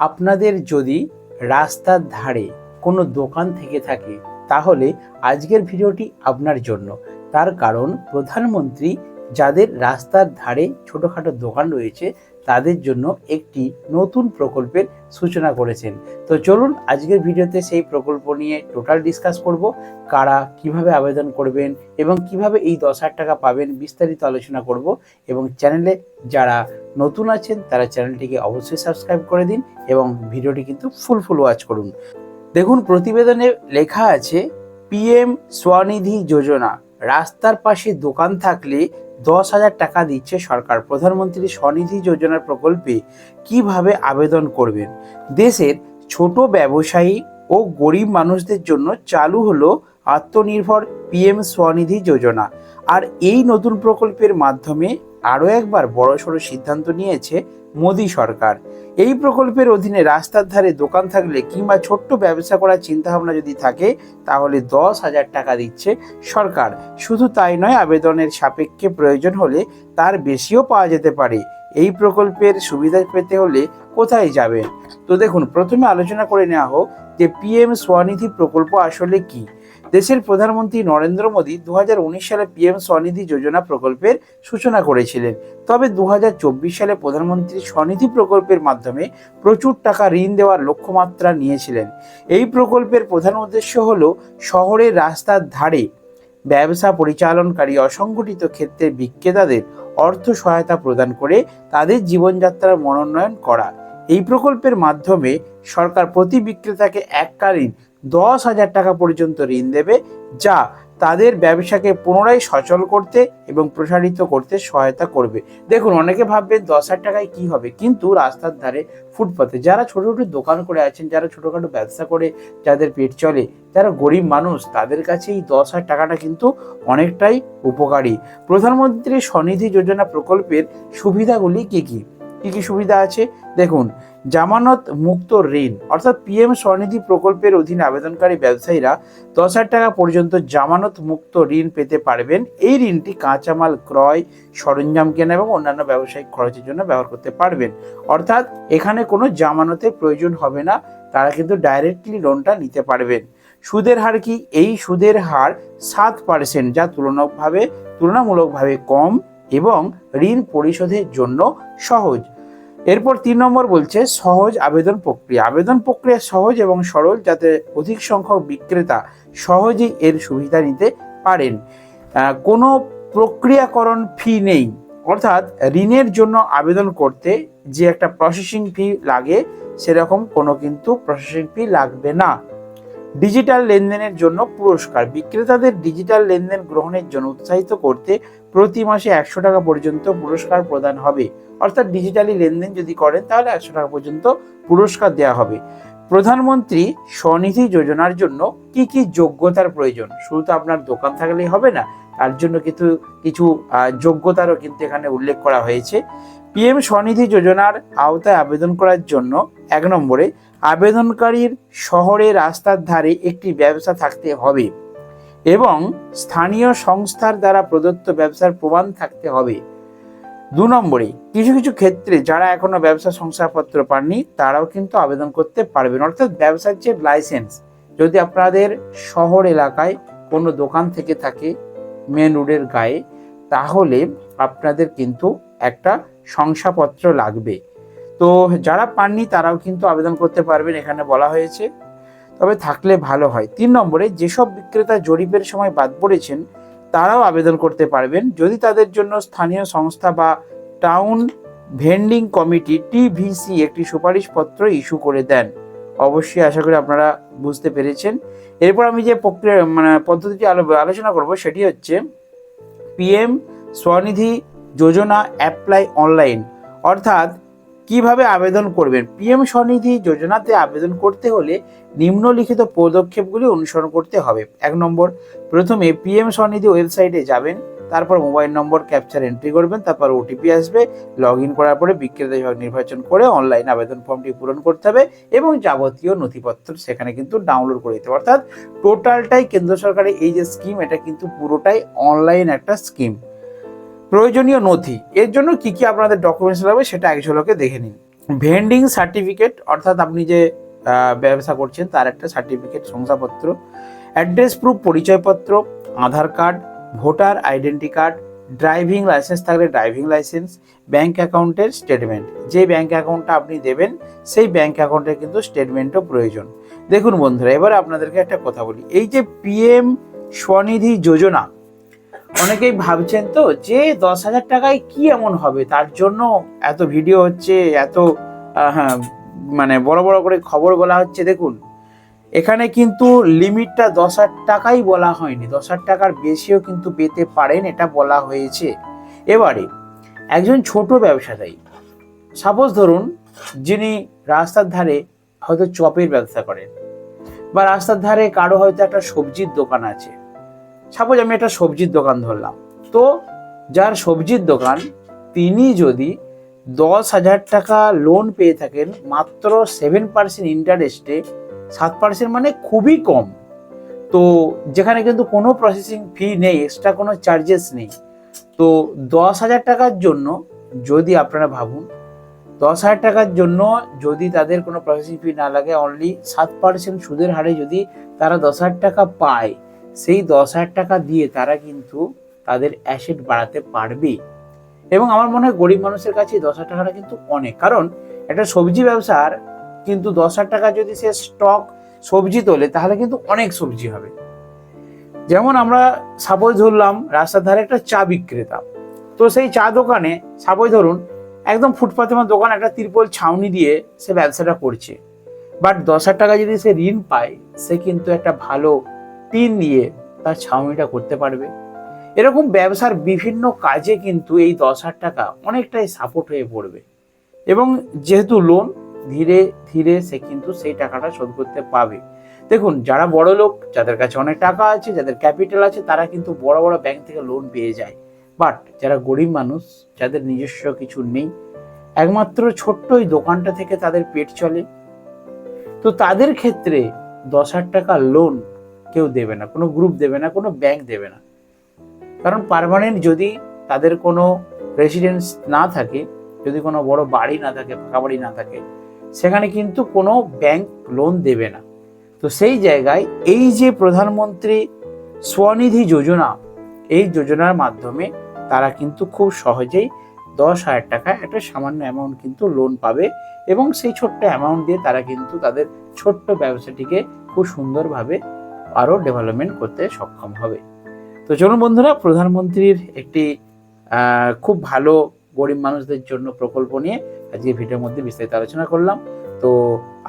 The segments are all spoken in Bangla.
আপনাদের যদি রাস্তার ধারে কোনো দোকান থেকে থাকে, তাহলে আজকের ভিডিওটি আপনার জন্য। তার কারণ, প্রধানমন্ত্রী যাদের রাস্তার ধারে ছোটোখাটো দোকান রয়েছে তাদের জন্য একটি নতুন প্রকল্পের সূচনা করেছেন। তো চলুন আজকের ভিডিওতে সেই প্রকল্প নিয়ে টোটাল ডিসকাস করব, কারা কীভাবে আবেদন করবেন এবং কীভাবে এই দশ হাজার টাকা পাবেন বিস্তারিত আলোচনা করব এবং চ্যানেলে যারা নতুন আছেন তারা চ্যানেলটিকে অবশ্যই সাবস্ক্রাইব করে দিন এবং ভিডিওটি কিন্তু ফুল ফুল ওয়াচ করুন। দেখুন, প্রতিবেদনে লেখা আছে পিএম স্বনিধি যোজনা রাস্তার পাশে দোকান থাকলে দশ হাজার টাকা দিচ্ছে সরকার। প্রধানমন্ত্রী স্বনিধি যোজনার প্রকল্পে কীভাবে আবেদন করবেন? দেশের ছোট ব্যবসায়ী ও গরিব মানুষদের জন্য চালু হলো আত্মনির্ভর পিএম স্বনিধি যোজনা। আর এই নতুন প্রকল্পের মাধ্যমে আরও একবার বড়সড় সিদ্ধান্ত নিয়েছে মোদী সরকার। এই প্রকল্পের অধীনে রাস্তার ধারে দোকান থাকলে কিংবা ছোট্ট ব্যবসা করার চিন্তাভাবনা যদি থাকে, তাহলে দশ হাজার টাকা দিচ্ছে সরকার। শুধু তাই নয়, আবেদনের সাপেক্ষে প্রয়োজন হলে তার বেশিও পাওয়া যেতে পারে। এই প্রকল্পের সুবিধা পেতে হলে কোথায় যাবেন? তো দেখুন, প্রথমে আলোচনা করে নেওয়া হোক যে পিএম স্বনিধি প্রকল্প আসলে কি। দেশের প্রধানমন্ত্রী নরেন্দ্র মোদী দু হাজার উনিশ সালে পিএম স্বনিধি যোজনা প্রকল্পের সূচনা করেছিলেন। তবে দু হাজার চব্বিশ সালে প্রধানমন্ত্রী স্বনিধি প্রকল্পের মাধ্যমে প্রচুর টাকা ঋণ দেওয়ার লক্ষ্যমাত্রা নিয়েছিলেন। এই প্রকল্পের প্রধান উদ্দেশ্য হল শহরের রাস্তার ধারে ব্যবসা পরিচালনকারী অসংগঠিত ক্ষেত্রে বিক্রেতাদের অর্থ সহায়তা প্রদান করে তাদের জীবনযাত্রার মনোন্নয়ন করা। এই প্রকল্পের মাধ্যমে সরকার প্রতি বিক্রেতাকে এককালীন দশ হাজার টাকা পর্যন্ত ঋণ দেবে, যা তাদের ব্যবসাকে পুনরায় সচল করতে এবং প্রসারিত করতে সহায়তা করবে। দেখুন, অনেকে ভাববে দশ হাজার টাকায় কি হবে? কিন্তু রাস্তার ধারে ফুটপাতে যারা ছোটো ছোটো দোকান করে আছেন, যারা ছোটোখাটো ব্যবসা করে যাদের পেট চলে, যারা গরিব মানুষ, তাদের কাছে এই দশ হাজার টাকাটা কিন্তু অনেকটাই উপকারী। প্রধানমন্ত্রী স্বনিধি যোজনা প্রকল্পের সুবিধাগুলি কি কি? কি কি সুবিধা আছে? দেখুন, জামানত মুক্ত ঋণ, অর্থাৎ পিএম স্বনিধি প্রকল্পের অধীনে আবেদনকারী ব্যবসায়ীরা দশ হাজার টাকা পর্যন্ত জামানত মুক্ত ঋণ পেতে পারবেন। এই ঋণটি কাঁচামাল ক্রয়, সরঞ্জাম কেনা এবং অন্যান্য ব্যবসায়িক খরচের জন্য ব্যবহার করতে পারবেন। অর্থাৎ এখানে কোনো জামানতের প্রয়োজন হবে না, তারা কিন্তু ডাইরেক্টলি লোনটা নিতে পারবেন। সুদের হার কি? এই সুদের হার সাত পার্সেন্ট যা তুলনাভাবে তুলনামূলকভাবে কম। এবং ঋণ পরিশোধের জন্য সহজ। এরপর তিন নম্বর বলছে সহজ আবেদন প্রক্রিয়া। আবেদন প্রক্রিয়া সহজ এবং সরল যাতে অধিক সংখ্যক বিক্রেতা সহজেই এর সুবিধা নিতে পারেন। কোনো প্রক্রিয়াকরণ ফি নেই। অর্থাৎ ঋণের জন্য আবেদন করতে যে একটা প্রসেসিং ফি লাগে, সেরকম কোনো কিন্তু প্রসেসিং ফি লাগবে না। ডিজিটাল লেনদেনের জন্য পুরস্কার। বিক্রেতাদের ডিজিটাল লেনদেন গ্রহণের জন্য উৎসাহিত করতে প্রতি মাসে একশো টাকা পর্যন্ত পুরস্কার প্রদান হবে। অর্থাৎ ডিজিটালি লেনদেন যদি করেন, তাহলে একশো টাকা পর্যন্ত পুরস্কার দেওয়া হবে। প্রধানমন্ত্রী স্বনিধি যোজনার জন্য কি কি যোগ্যতার প্রয়োজন? শুধু তো আপনার দোকান থাকলেই হবে না, তার জন্য কিন্তু কিছু যোগ্যতারও কিন্তু এখানে উল্লেখ করা হয়েছে। পিএম স্বনিধি যোজনার আওতায় আবেদন করার জন্য এক নম্বরে আবেদনকারীর শহরে রাস্তার ধারে একটি ব্যবসা থাকতে হবে এবং স্থানীয় সংস্থার দ্বারা প্রদত্ত ব্যবসার প্রমাণ থাকতে হবে। দু নম্বরে কিছু কিছু ক্ষেত্রে যারা এখনও ব্যবসা শংসাপত্র পাননি, তারাও কিন্তু আবেদন করতে পারবেন। অর্থাৎ ব্যবসার যে লাইসেন্স যদি আপনাদের শহর এলাকায় কোনো দোকান থেকে থাকে মেন রোডের গায়ে, তাহলে আপনাদের কিন্তু একটা শংসাপত্র লাগবে। তো যারা পাননি, তারাও কিন্তু আবেদন করতে পারবেন, এখানে বলা হয়েছে। তবে থাকলে ভালো হয়। তিন নম্বরে, যেসব বিক্রেতা জরিপের সময় বাদ পড়েছেন তারাও আবেদন করতে পারবেন। যদি তাদের জন্য স্থানীয় সংস্থা বা টাউন ভেন্ডিং কমিটি টিভিসি একটি সুপারিশপত্র ইস্যু করে দেন। অবশ্যই আশা করি আপনারা বুঝতে পেরেছেন। এরপর আমি যে প্রক্রিয়া মানে পদ্ধতিটি আলো- আলোচনা করব সেটি হচ্ছে PM Svanidhi Yojana apply online. অর্থাৎ কীভাবে আবেদন করবেন? পিএম স্বনিধি যোজনাতে আবেদন করতে হলে নিম্নলিখিত পদক্ষেপগুলি অনুসরণ করতে হবে। এক নম্বর, প্রথমে পিএম স্বনিধি ওয়েবসাইটে যাবেন, তারপর মোবাইল নম্বর, ক্যাপচার এন্ট্রি করবেন, তারপর ওটিপি আসবে লগ ইন করার পরে বিক্রেতা বিভাগ নির্বাচন করে অনলাইন আবেদন ফর্মটি পূরণ করতে হবে এবং যাবতীয় নথিপত্র সেখানে কিন্তু ডাউনলোড করে দিতে অর্থাৎ টোটালটাই কেন্দ্র সরকারের এই যে স্কিম, এটা কিন্তু পুরোটাই অনলাইন একটা স্কিম। প্রয়োজনীয় নথি। এর জন্য কি কি আপনাদের ডকুমেন্টস লাগবে সেটা এক দেখে নিন। ভেন্ডিং সার্টিফিকেট অর্থাৎ আপনি যে ব্যবসা করছেন তার একটা সার্টিফিকেট শংসাপত্র অ্যাড্রেস প্রুফ পরিচয়পত্র, Aadhaar card voter identity card driving licence থাকলে ড্রাইভিং লাইসেন্স ব্যাঙ্ক অ্যাকাউন্টের স্টেটমেন্ট যে ব্যাঙ্ক অ্যাকাউন্টটা আপনি দেবেন, সেই ব্যাঙ্ক অ্যাকাউন্টের কিন্তু স্টেটমেন্টও প্রয়োজন। দেখুন বন্ধুরা, এবার আপনাদেরকে একটা কথা বলি। এই যে পিএম স্বনিধি যোজনা অনেকেই ভাবছেন তো যে দশ হাজার টাকায় কি এমন হবে? তার জন্য এত ভিডিও হচ্ছে এত হ্যাঁ, মানে বড় বড় করে খবর বলা হচ্ছে। দেখুন এখানে কিন্তু লিমিটটা দশ হাজার টাকাই বলা হয়নি। দশ হাজার টাকার বেশিও কিন্তু পেতে পারেন এটা বলা হয়েছে। এবারে একজন ছোট ব্যবসাদায়ী সাপোজ ধরুন যিনি রাস্তার ধারে হয়তো চপের ব্যবসা করেন বা রাস্তার ধারে কারও হয়তো একটা সবজির দোকান আছে। সাপোজ আমি একটা সবজির দোকান ধরলাম। তো যার সবজির দোকান তিনি যদি দশ হাজার টাকা লোন পেয়ে থাকেন, মাত্র সেভেন পার্সেন্ট ইন্টারেস্টে সাত পার্সেন্ট মানে খুবই কম। তো যেখানে কিন্তু কোনো প্রসেসিং ফি নেই এক্সট্রা কোনো চার্জেস নেই। তো দশ হাজার টাকার জন্য যদি আপনারা ভাবুন, দশ হাজার টাকার জন্য যদি তাদের কোনো প্রসেসিং ফি না লাগে অনলি সাত পার্সেন্ট সুদের হারে যদি তারা দশ হাজার টাকা পায় সেই দশ হাজার টাকা দিয়ে তারা কিন্তু তাদের অ্যাসেট বাড়াতে পারবে এবং আমার মনে হয় গরিব মানুষের কাছে দশ হাজার টাকাটা কিন্তু অনেক। কারণ একটা সবজি ব্যবসার কিন্তু দশ হাজার টাকা যদি সে স্টক সবজি তোলে, তাহলে কিন্তু অনেক সবজি হবে। যেমন আমরা সাপোজ ধরলাম, রাস্তার ধারে একটা চা বিক্রেতা। তো সেই চা দোকানে সাপোজ ধরুন, একদম ফুটপাথের মতো দোকান একটা তিরপল ছাউনি দিয়ে সে ব্যবসাটা করছে। বাট দশ হাজার টাকা যদি সে ঋণ পায়, সে কিন্তু একটা ভালো টিন দিয়ে তার ছাউনিটা করতে পারবে। এরকম ব্যবসার বিভিন্ন কাজে কিন্তু এই দশ হাজার টাকা অনেকটাই সাপোর্ট হয়ে পড়বে। এবং যেহেতু লোন ধীরে ধীরে সে কিন্তু সেই টাকাটা শোধ করতে পাবে দেখুন, যারা বড় লোক, যাদের কাছে অনেক টাকা আছে, যাদের ক্যাপিটাল আছে, তারা কিন্তু বড় বড় ব্যাংক থেকে লোন পেয়ে যায়। বাট যারা গরিব মানুষ, যাদের নিজস্ব কিছু নেই, একমাত্র ছোট্ট ওই দোকানটা থেকে তাদের পেট চলে। তো তাদের ক্ষেত্রে দশ হাজার টাকা লোন কেউ দেবে না, কোনো গ্রুপ দেবে না, কোনো ব্যাংক দেবে না। কারণ পারমানেন্ট যদি তাদের কোনো রেসিডেন্স না থাকে, যদি কোনো বড় বাড়ি না থাকে ফাঁকা বাড়ি না থাকে, সেখানে কিন্তু কোনো ব্যাংক লোন দেবে না। তো সেই জায়গায় এই যে প্রধানমন্ত্রী স্বনিধি যোজনা, এই যোজনার মাধ্যমে তারা কিন্তু খুব সহজেই দশ হাজার টাকা একটা সামান্য অ্যামাউন্ট কিন্তু লোন পাবে এবং সেই ছোট্ট অ্যামাউন্ট দিয়ে তারা কিন্তু তাদের ছোট্ট ব্যবসাটিকে খুব সুন্দরভাবে আরও ডেভেলপমেন্ট করতে সক্ষম হবে। তো চলুন বন্ধুরা, প্রধানমন্ত্রীর একটি খুব ভালো গরিব মানুষদের জন্য প্রকল্প নিয়ে আজকে ভিডিওর মধ্যে বিস্তারিত আলোচনা করলাম। তো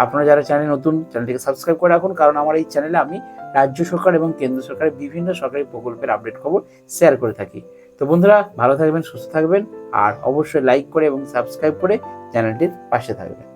আপনারা যারা চ্যানেল নতুন, চ্যানেলটিকে সাবস্ক্রাইব করে রাখুন, কারণ আমার এই চ্যানেলে আমি রাজ্য সরকার এবং কেন্দ্র সরকারের বিভিন্ন সরকারি প্রকল্পের আপডেট খবর শেয়ার করে থাকি। তো বন্ধুরা, ভালো থাকবেন, সুস্থ থাকবেন, আর অবশ্যই লাইক করে এবং সাবস্ক্রাইব করে চ্যানেলটির পাশে থাকবেন।